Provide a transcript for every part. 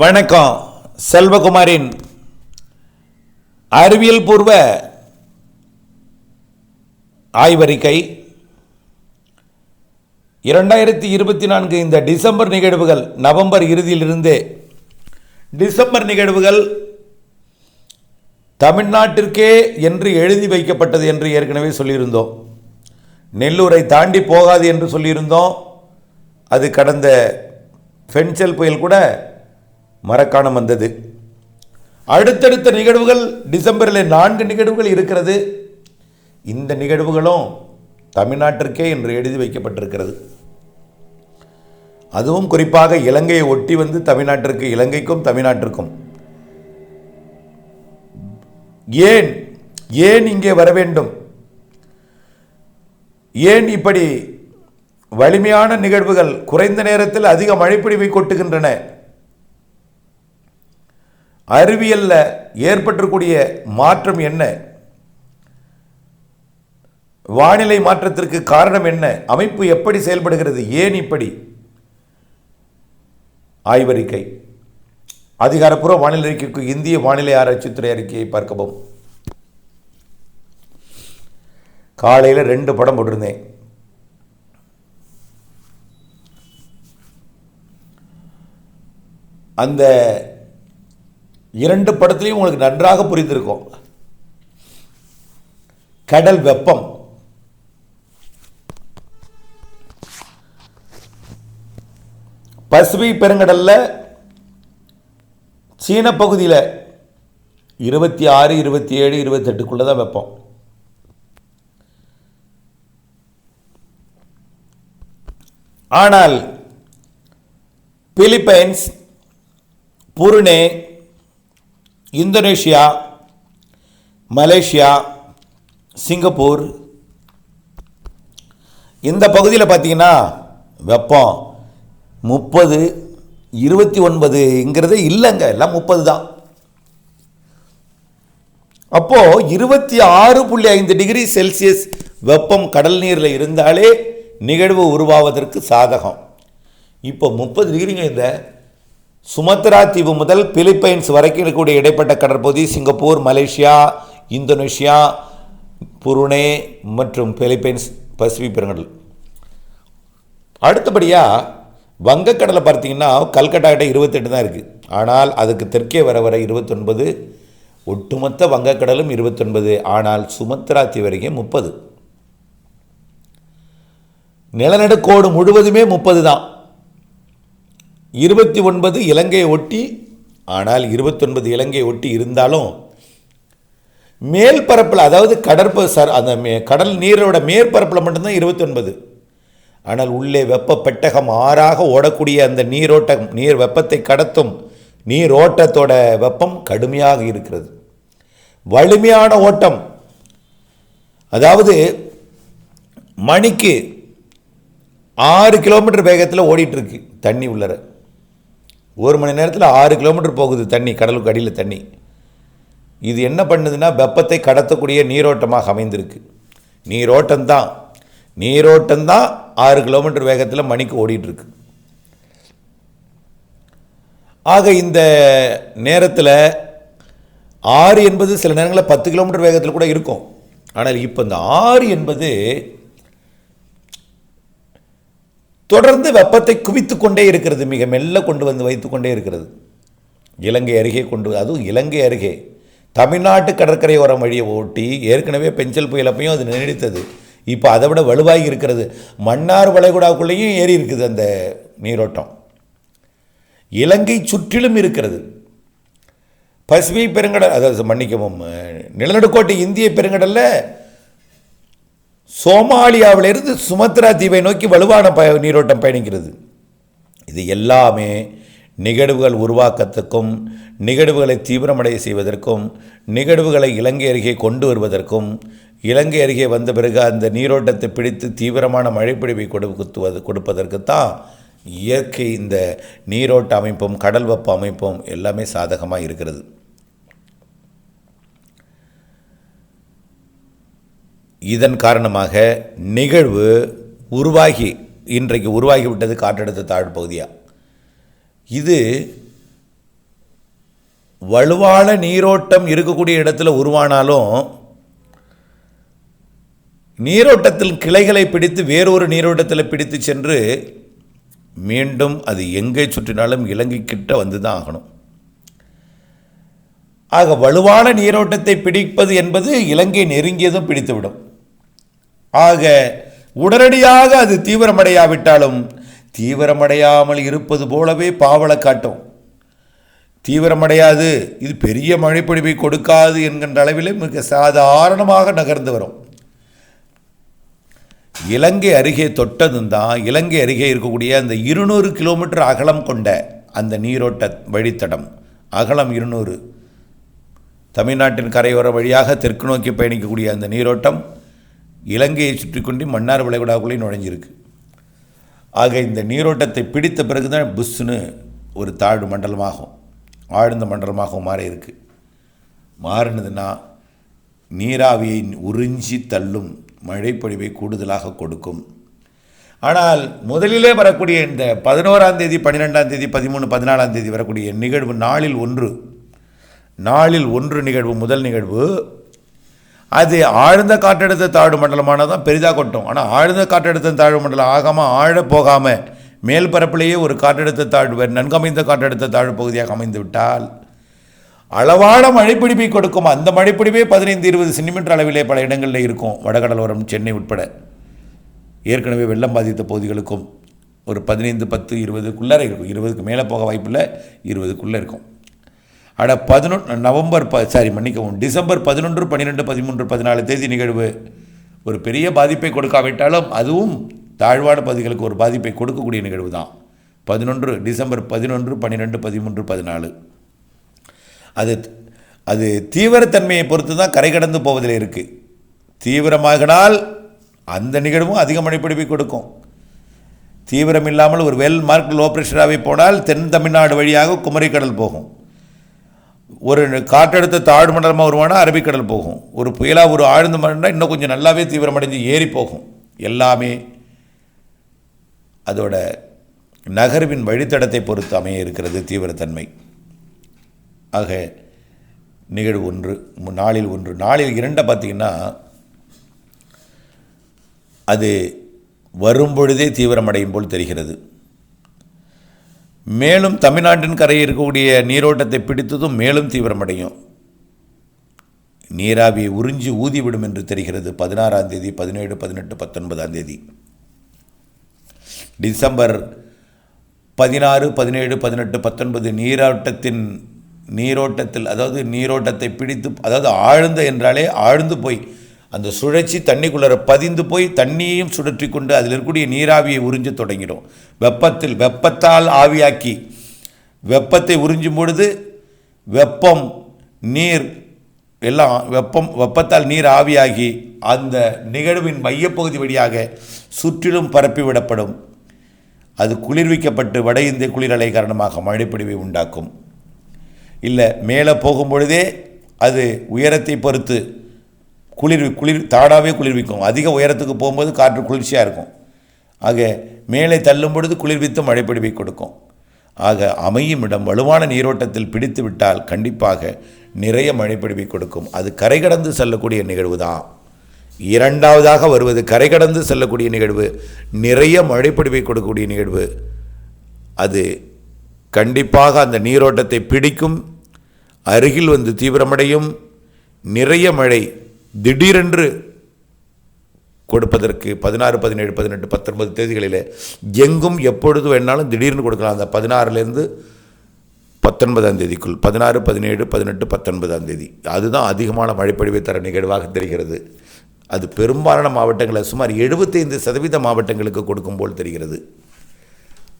வணக்கம் செல்வகுமாரின் அறிவியல் பூர்வ ஆய்வறிக்கை. இரண்டாயிரத்தி இருபத்தி நான்கு இந்த டிசம்பர் நிகழ்வுகள் நவம்பர் இறுதியிலிருந்தே டிசம்பர் நிகழ்வுகள் தமிழ்நாட்டிற்கே என்று எழுதி வைக்கப்பட்டது என்று ஏற்கனவே சொல்லியிருந்தோம். நெல்லூரை தாண்டி போகாது என்று சொல்லியிருந்தோம். அது கடந்த ஃபென்சல் புயல் கூட மரக்காணம் வந்தது. அடுத்தடுத்த நிகழ்வுகள் டிசம்பரில் நான்கு நிகழ்வுகள் இருக்கிறது. இந்த நிகழ்வுகளும் தமிழ்நாட்டிற்கே என்று எழுதி வைக்கப்பட்டிருக்கிறது. அதுவும் குறிப்பாக இலங்கையை ஒட்டி வந்து தமிழ்நாட்டிற்கு இலங்கைக்கும் தமிழ்நாட்டிற்கும். ஏன் ஏன் இங்கே வர வேண்டும்? ஏன் இப்படி வலிமையான நிகழ்வுகள் குறைந்த நேரத்தில் அதிக மழைப்பிடிவை கொட்டுகின்றன? அறிவியலில் ஏற்பட்டிருக்கூடிய மாற்றம் என்ன? வானிலை மாற்றத்திற்கு காரணம் என்ன? அமைப்பு எப்படி செயல்படுகிறது? ஏன் இப்படி? ஆய்வறிக்கை. அதிகாரப்பூர்வ வானிலை அறிக்கைக்கு இந்திய வானிலை ஆராய்ச்சித்துறை அறிக்கையை பார்க்கவும். காலையில் ரெண்டு படம் போட்டிருந்தேன். அந்த இரண்டு படத்துலையும் உங்களுக்கு நன்றாக புரிந்திருக்கும். கடல் வெப்பம். பசிபிக் பெருங்கடலில் சீன பகுதியில் இருபத்தி ஆறு இருபத்தி ஏழு இருபத்தெட்டுக்குள்ளே தான் வெப்பம். ஆனால் Philippines Brunei Indonesia Malaysia Singapore. இந்த பகுதியில் பார்த்தீங்கன்னா வெப்பம் முப்பது இருபத்தி ஒன்பதுங்கிறது இல்லைங்க. எல்லாம் முப்பது தான். அப்போது இருபத்தி ஆறு புள்ளி ஐந்து டிகிரி செல்சியஸ் வெப்பம் கடல் நீரில் இருந்தாலே நிகழ்வு உருவாவதற்கு சாதகம். இப்போ முப்பது டிகிரிங்க இந்த சுமத்ரா தீவு முதல் பிலிப்பைன்ஸ் வரைக்கும் இருக்கக்கூடிய இடைப்பட்ட கடற்பகுதி சிங்கப்பூர் மலேசியா இந்தோனேஷியா புருனே மற்றும் பிலிப்பைன்ஸ் பசிபிக் பெருங்கடல். அடுத்தபடியாக வங்கக்கடலை பார்த்தீங்கன்னா கல்கட்டா கிட்ட இருபத்தெட்டு தான் இருக்குது ஆனால் அதுக்கு தெற்கே வர வர இருபத்தொன்பது ஒட்டுமொத்த வங்கக்கடலும் இருபத்தொன்பது ஆனால் சுமத்ரா தீவு வரைக்கும் முப்பது. நிலநடுக்கோடு முழுவதுமே முப்பது தான். இருபத்தி ஒன்பது இலங்கையை ஒட்டி ஆனால் இருபத்தொன்பது இலங்கையை ஒட்டி இருந்தாலும் மேல் பரப்பில் அதாவது கடற்ப சர் அந்த மே- கடல் நீரோட மேற்பரப்பில் மட்டும்தான் இருபத்தொன்பது ஆனால் உள்ளே வெப்ப பெட்டகம் ஆறாக ஓடக்கூடிய அந்த நீரோட்டம் நீர் வெப்பத்தை கடத்தும் நீரோட்டத்தோட வெப்பம் கடுமையாக இருக்கிறது. வலிமையான ஓட்டம். அதாவது மணிக்கு ஆறு கிலோமீட்டர் வேகத்தில் ஓடிட்டுருக்கு தண்ணி உள்ளர. ஒரு மணி நேரத்தில் ஆறு கிலோமீட்டர் போகுது தண்ணி கடலுக்கு அடியில் தண்ணி. இது என்ன பண்ணுதுன்னா வெப்பத்தை கடத்தக்கூடிய நீரோட்டமாக அமைந்திருக்கு. நீரோட்டம்தான். நீரோட்டம்தான் ஆறு கிலோமீட்டர் வேகத்தில் மணிக்கு ஓடிட்டுருக்கு. ஆக இந்த நேரத்தில் ஆறு என்பது சில நேரங்களில் பத்து கிலோமீட்டர் வேகத்தில் கூட இருக்கும். ஆனால் இப்போ இந்த ஆறு என்பது தொடர்ந்து வெப்பத்தை குவித்து கொண்டே இருக்கிறது. மிக மெல்ல கொண்டு வந்து வைத்து கொண்டே இருக்கிறது. இலங்கை அருகே கொண்டு அதுவும் இலங்கை அருகே தமிழ்நாட்டு கடற்கரையோரம் வழியை ஓட்டி ஏற்கனவே பெஞ்சல் புயலப்பையும் அது நீடித்தது. இப்போ அதை விட வலுவாகி இருக்கிறது. மன்னார் வளைகுடாவுக்குள்ளேயும் ஏறி இருக்குது அந்த நீரோட்டம். இலங்கை சுற்றிலும் இருக்கிறது. பசிபிக் பெருங்கடல் அதாவது மன்னிக்கவும் நிலநடுக்கோட்டை இந்திய பெருங்கடலில் சோமாலியாவிலிருந்து சுமத்ரா தீவை நோக்கி வலுவான ப நீரோட்டம் பயணிக்கிறது. இது எல்லாமே நிகழ்வுகள் உருவாக்கத்துக்கும் நிகழ்வுகளை தீவிரமடைய செய்வதற்கும் நிகழ்வுகளை இலங்கை அருகே கொண்டு வருவதற்கும் இலங்கை அருகே வந்த பிறகு அந்த நீரோட்டத்தை பிடித்து தீவிரமான மழைப்பிடிவை கொடுக்குத்துவது கொடுப்பதற்கு தான் இயற்கை இந்த நீரோட்ட அமைப்பும் கடல் வெப்ப அமைப்பும் எல்லாமே சாதகமாக இருக்கிறது. இதன் காரணமாக நிகழ்வு உருவாகி இன்றைக்கு உருவாகிவிட்டது காற்றழுத்த தாழ்வு பகுதியாக இது வலுவான நீரோட்டம் இருக்கக்கூடிய இடத்துல உருவானாலும் நீரோட்டத்தில் கிளைகளை பிடித்து வேறொரு நீரோட்டத்தில் பிடித்து சென்று மீண்டும் அது எங்கே சுற்றினாலும் இலங்கை கிட்ட வந்து தான் ஆகணும். ஆக வலுவான நீரோட்டத்தை பிடிப்பது என்பது இலங்கை நெருங்கியதும் பிடித்துவிடும். ஆக உடனடியாக அது தீவிரமடையாவிட்டாலும் தீவிரமடையாமல் இருப்பது போலவே பாவலை காட்டும். தீவிரமடையாது இது பெரிய மழைப்பொழிவை கொடுக்காது என்கின்ற அளவிலே மிக சாதாரணமாக நகர்ந்து வரும். இலங்கை அருகே தொட்டதும் தான் இலங்கை அருகே இருக்கக்கூடிய அந்த இருநூறு கிலோமீட்டர் அகலம் கொண்ட அந்த நீரோட்ட வழித்தடம். அகலம் இருநூறு. தமிழ்நாட்டின் கரையோர வழியாக தெற்கு நோக்கி பயணிக்கக்கூடிய அந்த நீரோட்டம் இலங்கையை சுற்றி கொண்டு மன்னார் விளைகுடாக்குள்ளே நுழைஞ்சிருக்கு. ஆக இந்த நீரோட்டத்தை பிடித்த பிறகு தான் புஷ்ஷுன்னு ஒரு தாழ்வு மண்டலமாகும் ஆழ்ந்த மண்டலமாகவும் மாறி இருக்கு மாறினதுன்னா நீராவியை உறிஞ்சி தள்ளும் மழைப்பொழிவை கூடுதலாக கொடுக்கும். ஆனால் முதலிலே வரக்கூடிய இந்த பதினோராம் தேதி பன்னிரெண்டாம் தேதி பதிமூணு பதினாலாம் தேதி வரக்கூடிய நிகழ்வு நாளில் ஒன்று. நாளில் ஒன்று நிகழ்வு முதல் நிகழ்வு அது ஆழ்ந்த காற்றழுத்த தாழ்வு மண்டலமானது தான் பெரிதாக கொட்டும். ஆனால் ஆழ்ந்த காற்றழுத்த தாழ்வு மண்டலம் ஆகாமல் ஆழ போகாமல் மேல் பரப்பிலேயே ஒரு காற்றழுத்த தாழ்வு நன்கமைந்த காற்றழுத்த தாழ்வு பகுதியாக அமைந்து விட்டால் அளவான மழைப்பிடிப்பை கொடுக்கும். அந்த மழைப்பிடிப்பே பதினைந்து இருபது சென்டிமீட்டர் அளவிலே பல இடங்களில் இருக்கும். வடகடலோரம் சென்னை உட்பட. ஏற்கனவே வெள்ளம் பாதித்த பகுதிகளுக்கும் ஒரு பதினைந்து பத்து இருபதுக்குள்ளே இருக்கும். இருபதுக்கு மேலே போக வாய்ப்பில்லை இருபதுக்குள்ளே இருக்கும். அட பதினொன்று நவம்பர் ப சாரி மன்னிக்கவும் டிசம்பர் பதினொன்று பன்னிரெண்டு பதிமூன்று பதினாலு தேதி நிகழ்வு. ஒரு பெரிய பாதிப்பை கொடுக்காவிட்டாலும் அதுவும் தாழ்வான பகுதிகளுக்கு ஒரு பாதிப்பை கொடுக்கக்கூடிய நிகழ்வு தான். பதினொன்று டிசம்பர் பதினொன்று பன்னிரெண்டு பதிமூன்று பதினாலு. அது அது தீவிரத்தன்மையை பொறுத்து தான் கரை கடந்து போவதில் இருக்குது தீவிரமாகினால் அந்த நிகழ்வும் அதிக மழைப்பிடிப்பை கொடுக்கும். தீவிரம் இல்லாமல் ஒரு வெல் மார்க் லோ ப்ரெஷராகவே போனால் தென் தமிழ்நாடு வழியாக குமரிக்கடல் போகும். ஒரு காற்றழுத்த தாழ்வு மண்டலமாக உருவானா அரபிக்கடல் போகும். ஒரு புயலாக ஒரு ஆழ்ந்த மண்டலம் இன்னும் கொஞ்சம் நல்லாவே தீவிரமடைஞ்சு ஏறி போகும். எல்லாமே அதோட நகர்வின் வழித்தடத்தை பொறுத்து அமைய இருக்கிறது தீவிரத்தன்மை. ஆக நிகழ்வு ஒன்று நாளில் ஒன்று. நாளில் இரண்டை பார்த்திங்கன்னா அது வரும்பொழுதே தீவிரமடையும் போல் தெரிகிறது. மேலும் தமிழ்நாட்டின் கரையில் இருக்கக்கூடிய நீரோட்டத்தை பிடித்ததும் மேலும் தீவிரமடையும். நீராவியை உறிஞ்சி ஊதிவிடும் என்று தெரிகிறது பதினாறாம் தேதி பதினேழு பதினெட்டு பத்தொன்பதாம் தேதி. டிசம்பர் பதினாறு பதினேழு பதினெட்டு பத்தொன்பது நீரோட்டத்தின் நீரோட்டத்தில் அதாவது நீரோட்டத்தை பிடித்து அதாவது ஆழ்ந்த என்றாலே ஆழ்ந்து போய் அந்த சுழற்சி தண்ணிக்குள்ளே பதிந்து போய் தண்ணியையும் சுழற்றி கொண்டு அதில் இருக்கக்கூடிய நீராவியை உறிஞ்ச தொடங்கிடும். வெப்பத்தில் வெப்பத்தால் ஆவியாக்கி வெப்பத்தை உறிஞ்சும் பொழுது வெப்பம் நீர் எல்லாம் வெப்பம் வெப்பத்தால் நீர் ஆவியாகி அந்த நிகழ்வின் மையப்பகுதி வழியாக சுற்றிலும் பரப்பிவிடப்படும் அது குளிர்விக்கப்பட்டு வட இந்திய குளிரலை காரணமாக மழைப்பிடிவை உண்டாக்கும். இல்லை மேலே போகும் பொழுதே அது உயரத்தை பொறுத்து குளிர் குளிர் தாடாகவே குளிர்விக்கும். அதிக உயரத்துக்கு போகும்போது காற்று குளிர்ச்சியாக இருக்கும். ஆக மேலே தள்ளும் பொழுது குளிர்வித்து மழைப்பிடிவை கொடுக்கும். ஆக அமையும் இடம் வலுவான நீரோட்டத்தில் பிடித்து விட்டால் கண்டிப்பாக நிறைய மழைப்பிடிவை கொடுக்கும். அது கரை கடந்து செல்லக்கூடிய நிகழ்வு தான் இரண்டாவதாக வருவது கரை கடந்து செல்லக்கூடிய நிகழ்வு. நிறைய மழைப்பிடிவை கொடுக்கக்கூடிய நிகழ்வு. அது கண்டிப்பாக அந்த நீரோட்டத்தை பிடிக்கும். அருகில் வந்து தீவிரமடையும். நிறைய மழை திடீரென்று கொடுப்பதற்கு பதினாறு பதினேழு பதினெட்டு பத்தொன்பது தேதிகளில் எங்கும் எப்பொழுது வேணாலும் திடீர்னு கொடுக்கலாம். அந்த பதினாறுலேருந்து பத்தொன்பதாம் தேதிக்குள் பதினாறு பதினேழு பதினெட்டு பத்தொன்பதாம் தேதி. அதுதான் அதிகமான மழைப்பொழிவை தர நிகழ்வாக தெரிகிறது. அது பெரும்பாலான மாவட்டங்களில் சுமார் எழுபத்தைந்து சதவீத மாவட்டங்களுக்கு கொடுக்கும் போல் தெரிகிறது.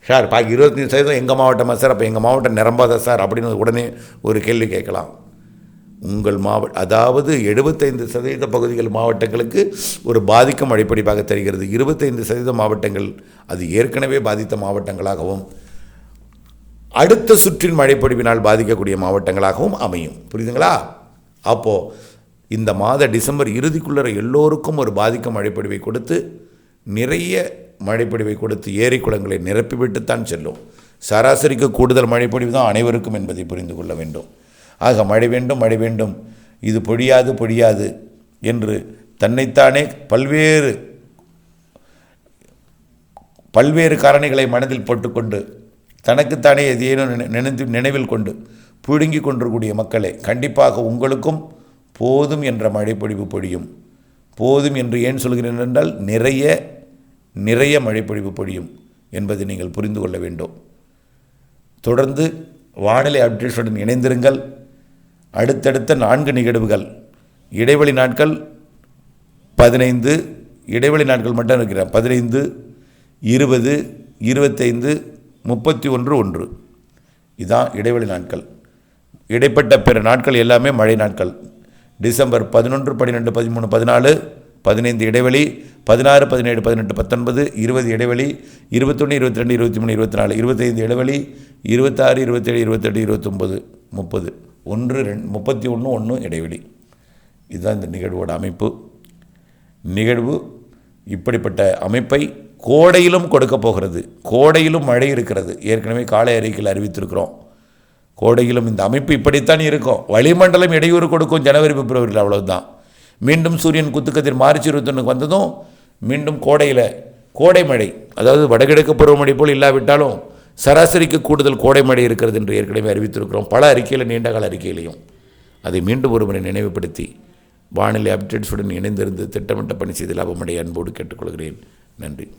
சார் பாக்கி இருபத்தஞ்சி சதவீதம் எங்கள் மாவட்டமாக சார்? அப்போ எங்கள் மாவட்டம் நிரம்பாதா சார்? அப்படின்னு உடனே ஒரு கேள்வி கேட்கலாம். உங்கள் மாவட்ட அதாவது எழுபத்தைந்து சதவீத பகுதிகள் மாவட்டங்களுக்கு ஒரு பாதிக்கும் அடிப்படையாக தெரிகிறது. இருபத்தைந்து சதவீத மாவட்டங்கள் அது ஏற்கனவே பாதித்த மாவட்டங்களாகவும் அடுத்த சுற்றின் மழைப்பொழிவினால் பாதிக்கக்கூடிய மாவட்டங்களாகவும் அமையும். புரியுதுங்களா? அப்போது இந்த மாத டிசம்பர் இறுதிக்குள்ளே எல்லோருக்கும் ஒரு பாதிக்கும் மழைப்பொழிவை கொடுத்து நிறைய மழைப்பொழிவை கொடுத்து ஏரி குளங்களை நிரப்பிவிட்டுத்தான் செல்லும். சராசரிக்கு கூடுதல் மழைப்பொழிவு தான் அனைவருக்கும் என்பதை புரிந்து கொள்ள வேண்டும். ஆக மழை வேண்டும் மழை வேண்டும். இது பொழியாது பொழியாது என்று தன்னைத்தானே பல்வேறு பல்வேறு காரணிகளை மனதில் போட்டுக்கொண்டு தனக்குத்தானே எதையேனும் நினைந்து நினைவில் கொண்டு புழுங்கி கொண்டிருக்கூடிய மக்களே கண்டிப்பாக உங்களுக்கும் போதும் என்ற மழைப்பொழிவு பொழியும். போதும் என்று ஏன் சொல்கிறேன் என்றால் நிறைய நிறைய மழைப்பொழிவு பொழியும் என்பதை நீங்கள் புரிந்து கொள்ள வேண்டும். தொடர்ந்து வானிலை அப்டேட்ஸுடன் இணைந்திருங்கள். அடுத்தடுத்த நான்கு நிகழ்வுகள். இடைவெளி நாட்கள் பதினைந்து இடைவெளி நாட்கள் மட்டும் இருக்கிறேன். பதினைந்து இருபது இருபத்தைந்து முப்பத்தி ஒன்று. ஒன்று இதான் இடைவெளி நாட்கள். இடைப்பட்ட பிற நாட்கள் எல்லாமே மழை நாட்கள். டிசம்பர் பதினொன்று பன்னிரெண்டு பதிமூணு பதினாலு பதினைந்து இடைவெளி பதினாறு பதினேழு பதினெட்டு பத்தொன்பது இருபது இடைவெளி இருபத்தொன்று இருபத்தி ரெண்டு இருபத்தி மூணு இருபத்தி நாலு இருபத்தைந்து இடைவெளி இருபத்தாறு இருபத்தேழு இருபத்தெட்டு இருபத்தொம்பது முப்பது. ஒன்று ரெண்டு முப்பத்தி ஒன்று ஒன்று இடைவெளி. இதுதான் இந்த நிகழ்வோட அமைப்பு. நிகழ்வு இப்படிப்பட்ட அமைப்பை கோடையிலும் கொடுக்க போகிறது. கோடையிலும் மழை இருக்கிறது. ஏற்கனவே காலை அறிக்கையில் அறிவித்திருக்கிறோம். கோடையிலும் இந்த அமைப்பு இப்படித்தான் இருக்கும். வளிமண்டலம் இடையூறு கொடுக்கும் ஜனவரி பிப்ரவரியில் அவ்வளவுதான். மீண்டும் சூரியன் குத்துக்கதிர் மார்ச் இருபத்தொன்னுக்கு வந்ததும் மீண்டும் கோடையில் கோடை மழை அதாவது வடகிழக்கு பருவமழை போல் இல்லாவிட்டாலும் சராசரிக்கு கூடுதல் கோடை மழை இருக்கிறது என்று ஏற்கனவே அறிவித்திருக்கிறோம். பல அறிக்கையில் நீண்டகால அறிக்கையிலையும். அதை மீண்டும் ஒருமுறை நினைவுபடுத்தி வானிலை அப்டேட்ஸுடன் இணைந்திருந்து திட்டமிட்ட பணி செய்து லாபமடைய அன்போடு கேட்டுக்கொள்கிறேன். நன்றி.